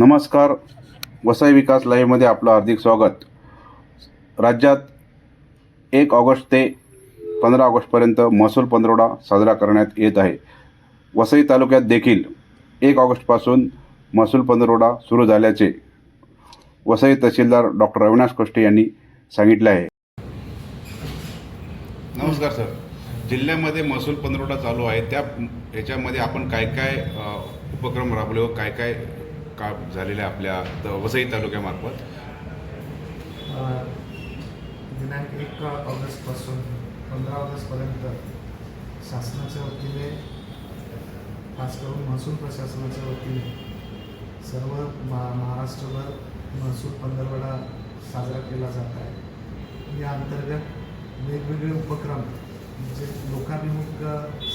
नमस्कार. वसई विकास लाईव्हमध्ये आपलं हार्दिक स्वागत. राज्यात एक ऑगस्ट ते पंधरा ऑगस्टपर्यंत महसूल पंधरवडा साजरा करण्यात येत आहे. वसई तालुक्यात देखील एक ऑगस्टपासून महसूल पंधरवडा सुरू झाल्याचे वसई तहसीलदार डॉक्टर अविनाश कोष्टे यांनी सांगितले आहे. नमस्कार सर. जिल्ह्यामध्ये महसूल पंधरवडा चालू आहे. त्या ह्याच्यामध्ये आपण काय काय उपक्रम राबवले व काय काय काम झालेले आहे आपल्या वसई तालुक्यामार्फत? दिनांक एक ऑगस्टपासून पंधरा ऑगस्टपर्यंत शासनाच्या वतीने खास करून महसूल प्रशासनाच्या वतीने सर्व मा महाराष्ट्रभर महसूल पंधरवडा साजरा केला जात आहे. या अंतर्गत वेगवेगळे उपक्रम जे लोकाभिमुख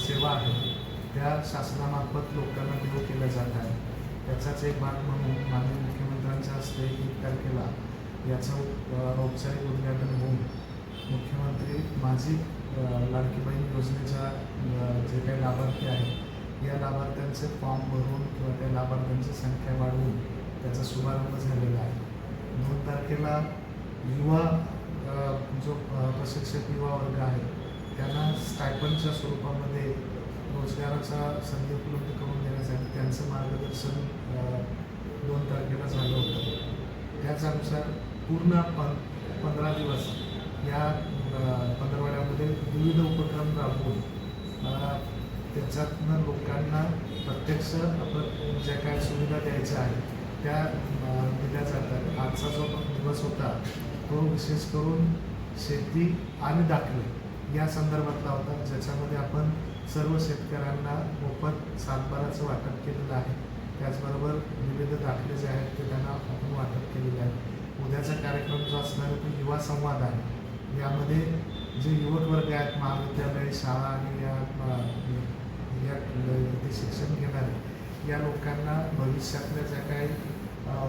सेवा आहे त्या शासनामार्फत लोकांना देऊ केल्या जात आहे याचाच एक भाग म्हणून माननीय मुख्यमंत्र्यांच्या हस्ते एक तारखेला याचं औपचारिक उद्घाटन होऊन मुख्यमंत्री माझी अ, लाडकी बहीण योजनेच्या जे काही लाभार्थी आहेत या लाभार्थ्यांचे फॉर्म भरून किंवा त्या लाभार्थ्यांची संख्या वाढवून त्याचा शुभारंभ झालेला आहे. दोन तारखेला युवा जो प्रशिक्षक युवा वर्ग आहे त्यांना स्टायपनच्या स्वरूपामध्ये रोजगाराचा संधी उपलब्ध करून देण्यासाठी त्यांचं मार्ग सन दोन तारखेला झालं होतं. त्याचानुसार पूर्ण पं पंधरा दिवस या पंधरवाड्यामध्ये विविध उपक्रम राबवून त्याच्यातनं लोकांना प्रत्यक्ष आपण ज्या काय सुविधा द्यायच्या आहेत त्या दिल्या जातात. आजचा जो दिवस होता तो विशेष करून शेती आणि दाखले या संदर्भातला होता. ज्याच्यामध्ये आपण सर्व शेतकऱ्यांना मोफत सातबाराचं वाटप केलेलं आहे. त्याचबरोबर विविध दाखले जे आहेत ते त्यांना आपण वाटप केलेले आहेत उद्याचा कार्यक्रम जो असणार आहे तो युवा संवाद आहे. यामध्ये जे युवक वर्ग आहेत महाविद्यालय शाळा आणि या या इथे शिक्षण घेणारे या लोकांना भविष्यातल्या ज्या काही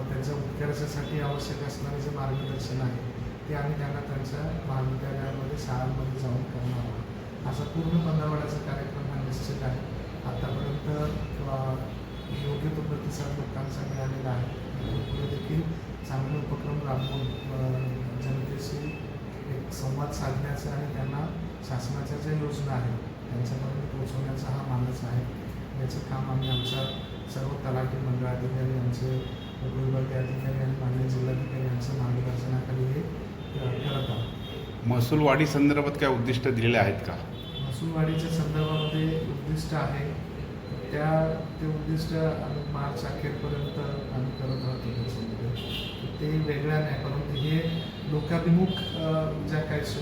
त्यांच्या उत्कर्षासाठी आवश्यक असणारे जे मार्गदर्शन आहे ते आम्ही त्यांना त्यांच्या महाविद्यालयामध्ये शाळांमध्ये जाऊन करणार आहोत. असा पूर्ण पंधरवड्याचा कार्यक्रम हा निश्चित आहे. आतापर्यंत योग्य तो प्रतिसाद लोकांचा मिळालेला आहे. पुढे देखील चांगले उपक्रम राबवून जनतेशी एक संवाद साधण्याचा आणि त्यांना शासनाच्या ज्या योजना आहेत त्यांच्यापर्यंत पोहोचवण्याचा हा मानस आहे. याचं काम आम्ही आमच्या सर्व तलाठी मंडळाधिकारी आमचे उपविभागीय अधिकारी आणि मान्य जिल्हाधिकारी यांच्या मार्गदर्शनाखाली हे करत आहोत. महसूल वाढी संदर्भात काय उद्दिष्ट दिलेले आहेत का? महसूलवाढीच्या संदर्भामध्ये उद्दिष्ट आहे त्या ते उद्दिष्ट आम्ही मार्च अखेरपर्यंत आम्ही करत राहतो त्याच्यामध्ये. ते वेगळ्या नाही परंतु हे लोकाभिमुख ज्या काही सु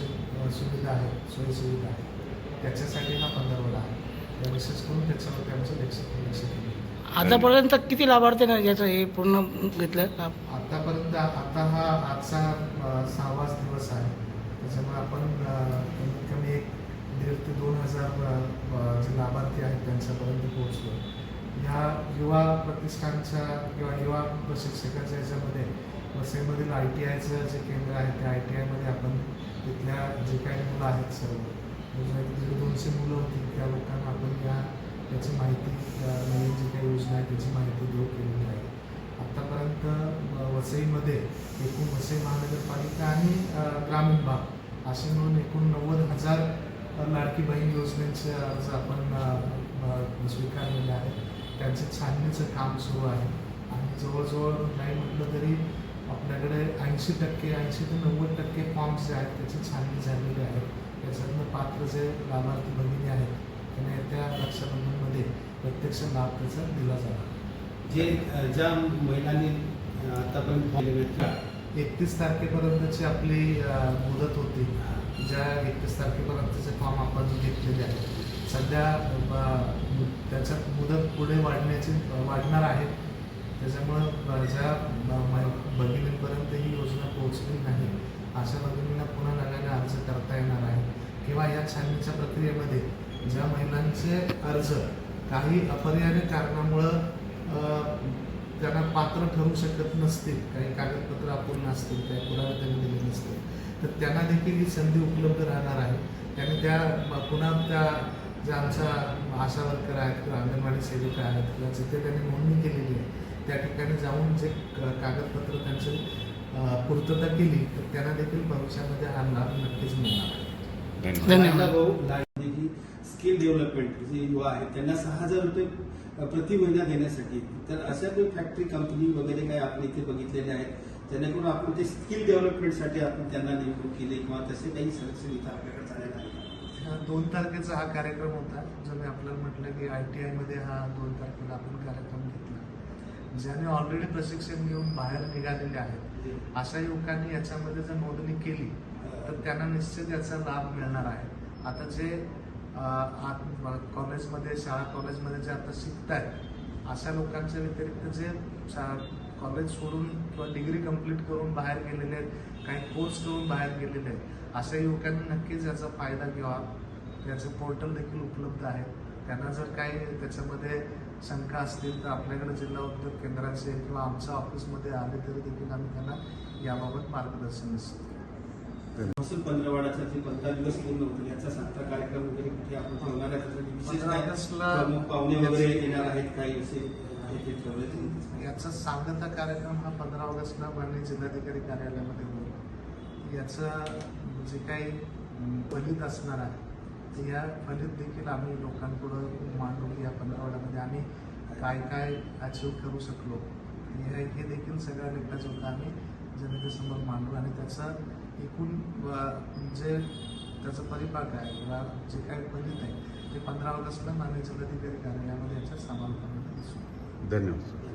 सुविधा आहेत सोयीसुविधा आहेत त्याच्यासाठी हा पंधरवडा आहे. त्या विशेष करून त्याच्यावरती आमचं लक्ष लक्ष केलं आतापर्यंत किती लाभार्थ्यांना याचं हे पूर्ण घेतलं? लाभ आतापर्यंत आता हा आजचा सहावाच दिवस आहे. त्याच्यामुळे आपण कमीत कमी एक दीड ते दोन हजार अ, अ, जे माणसापर्यंत पोहोचलो. ह्या युवा प्रतिष्ठानच्या किंवा युवा प्रशिक्षकाच्या याच्यामध्ये वसईमधील आय टी आयचं जे केंद्र आहे त्या आय टी आयमध्ये आपण तिथल्या जे काही मुलं आहेत सर्व म्हणजे दीड दोनशे मुलं होती त्या लोकांना आपण या त्याची माहिती नवीन जी काही योजना आहे त्याची माहिती देऊ केलेली आहे. आत्तापर्यंत वसईमध्ये एकूण वसई महानगरपालिका आणि ग्रामीण भाग असे मिळून एकूण नव्वद हजार लाडकी बहीण योजनेचे अर्ज आपण स्वीकारलेले आहेत. त्यांचे छाननीचं काम सुरू आहे. आणि जवळजवळ नाही म्हटलं तरी आपल्याकडे ऐंशी टक्के ऐंशी ते नव्वद टक्के फॉर्म्स जे आहेत त्याची छाननी झालेली आहे. त्याच्यातनं पात्र जे लाभार्थी भगिनी आहेत त्यांना येत्या रक्षाबंधनमध्ये प्रत्यक्ष लाभ त्याचा दिला जाणार. जे ज्या महिलांनी आतापर्यंत फॉर्म एकतीस तारखेपर्यंतची आपली मुदत होती. ज्या एकतीस तारखेपर्यंतचे फॉर्म आपण घेतलेले आहेत. सध्या अ, त्याच्यात मुदत पुढे वाढण्याची वाढणार आहे. त्याच्यामुळं माझ्या ज्या भगिनींपर्यंत ही योजना पोहोचली नाही अशा भगिनींना पुन्हा नव्याने अर्ज करता येणार आहे. किंवा या छाननीच्या प्रक्रियेमध्ये ज्या महिलांचे अर्ज काही अपरिहार्य कारणामुळं त्यांना पात्र ठरू शकत नसतील काही कागदपत्र अपूर्ण असतील काही पुरावे त्यांनी दिले नसतील तर त्यांना देखील ही संधी उपलब्ध राहणार आहे. त्यांनी त्या पुन्हा त्या ज्या आमच्या आशा वर्कर आहेत किंवा अंगणवाडी सेविका आहेत किंवा जिथे त्यांनी नोंदणी केलेली आहे त्या ठिकाणी जाऊन जे क- कागदपत्र त्यांची पूर्तता केली तर त्यांना देखील भविष्यामध्ये हा लाभ नक्कीच मिळणार आहे. धन्यवाद. माझा भाऊ स्किल डेव्हलपमेंट जे युवा आहेत त्यांना सहा हजार रुपये प्रति महिना देण्यासाठी तर अशा काही फॅक्टरी कंपनी वगैरे काही आपण इथे बघितलेले आहेत जेणेकरून आपण ते स्किल डेव्हलपमेंटसाठी आपण त्यांना नेमणूक केली किंवा तसे काही सदस्य इथं आपल्याकडे झालेले आहेत. ह्या दोन तारखेचा हा कार्यक्रम होता जो मी आपल्याला म्हटलं की आय टी आयमध्ये हा दोन तारखेला आपण कार्यक्रम घेतला. ज्याने ऑलरेडी प्रशिक्षण घेऊन बाहेर निघालेले आहेत. अशा युवकांनी याच्यामध्ये जर नोंदणी केली तर त्यांना निश्चित याचा लाभ मिळणार आहे. आता जे आत कॉलेजमध्ये शाळा कॉलेजमध्ये जे आता शिकत आहेत अशा लोकांच्या व्यतिरिक्त जे कॉलेज सोडून किंवा डिग्री कंप्लीट करून बाहेर गेलेले आहेत काही कोर्स करून बाहेर गेलेले आहेत अशा युवकांनी नक्कीच याचा फायदा घ्यावा. याचे पोर्टल देखील उपलब्ध आहे. त्यांना जर काही त्याच्यामध्ये शंका असतील तर आपल्याकडे जिल्हा उद्योग केंद्राचे किंवा आमच्या ऑफिसमध्ये आले तरी देखील आम्ही त्यांना याबाबत मार्गदर्शन निश्चित करू. महसूल पंधरवाडाचा जे पंधरा दिवस पूर्ण होतील. याचा सांगता कार्यक्रम वगैरे कुठे आपण ठेवणार आहे विशेष पाहुणे वगैरे येणार आहेत काही असे याचा सांगता कार्यक्रम हा पंधरा ऑगस्टला माननीय जिल्हाधिकारी कार्यालयामध्ये होईल. याचं जे काही फलित असणार आहे या फलित देखील आम्ही लोकांपुढं मांडू या पंधरावड्यामध्ये आम्ही काय काय अचीव करू शकलो हे हे देखील सगळ्या लेखाजोखा आम्ही जनतेसमोर मांडू आणि त्याचा एकूण जे त्याचं परिपाक आहे किंवा जे काही फलित आहे ते पंधरा ऑगस्टला माननीय जिल्हाधिकारी कार्यालयामध्ये याचा सामाल करणार धन्यवाद